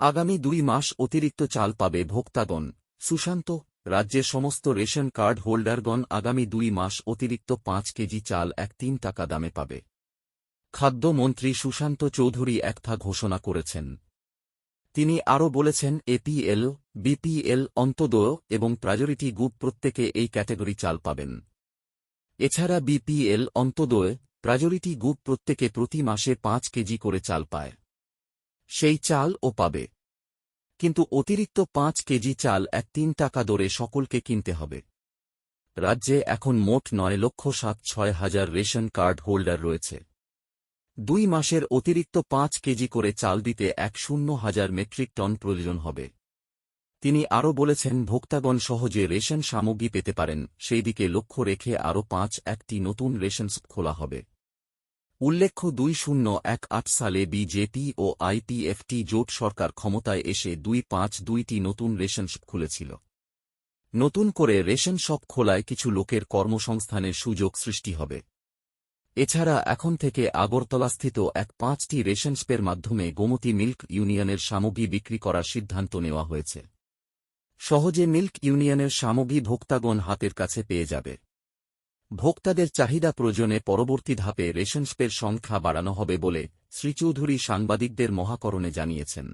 আগামী দুই মাস অতিরিক্ত চাল পাবে ভোক্তাগণ। সুশান্ত, রাজ্যের সমস্ত রেশন কার্ড হোল্ডারগণ আগামী দুই মাস অতিরিক্ত পাঁচ কেজি চাল এক তিন টাকা দামে পাবে। খাদ্যমন্ত্রী সুশান্ত চৌধুরী একথা ঘোষণা করেছেন। তিনি আরও বলেছেন এপিএল বিপিএল অন্তদয় এবং প্রায়োরিটি গ্রুপ প্রত্যেকে এই ক্যাটাগরি চাল পাবেন। এছাড়া বিপিএল অন্তদয় প্রায়োরিটি গ্রুপ প্রত্যেকে প্রতি মাসে পাঁচ কেজি করে চাল পায়। সেই চাল ও পাবে। কিন্তু অতিরিক্ত পাঁচ কেজি চাল এক তিন টাকা দরে সকলকে কিনতে হবে। রাজ্যে এখন মোট নয় লক্ষ সাত ছয় হাজার রেশন কার্ড হোল্ডার রয়েছে। দুই মাসের অতিরিক্ত পাঁচ কেজি করে চাল দিতে এক শূন্য হাজার মেট্রিক টন প্রয়োজন হবে। তিনি আরও বলেছেন, ভোক্তাগণ সহজে রেশন সামগ্রী পেতে পারেন সেই দিকে লক্ষ্য রেখে আরও পাঁচ একটি নতুন রেশন খোলা হবে। উল্লেখ্য দুই শূন্য এক আট সালে বিজেপি ও আইপিএফটি জোট সরকার ক্ষমতায় এসে দুই পাঁচ দুইটি নতুন রেশন খুলেছিল। নতুন করে রেশন শপ খোলায় কিছু লোকের কর্মসংস্থানের সুযোগ সৃষ্টি হবে। এছাড়া এখন থেকে আগরতলাস্থিত এক পাঁচটি রেশন স্পের মাধ্যমে গোমতী মিল্ক ইউনিয়নের সামগ্রী বিক্রি করার সিদ্ধান্ত নেওয়া হয়েছে। সহজে মিল্ক ইউনিয়নের সামগ্রী ভোক্তাগণ হাতের কাছে পেয়ে যাবে। ভোক্তাদের চাহিদা প্রয়োজনে পরবর্তী ধাপে রেশনস্পের সংখ্যা বাড়ানো হবে বলে শ্রীচৌধুরী সাংবাদিকদের মহাকরণে জানিয়েছেন।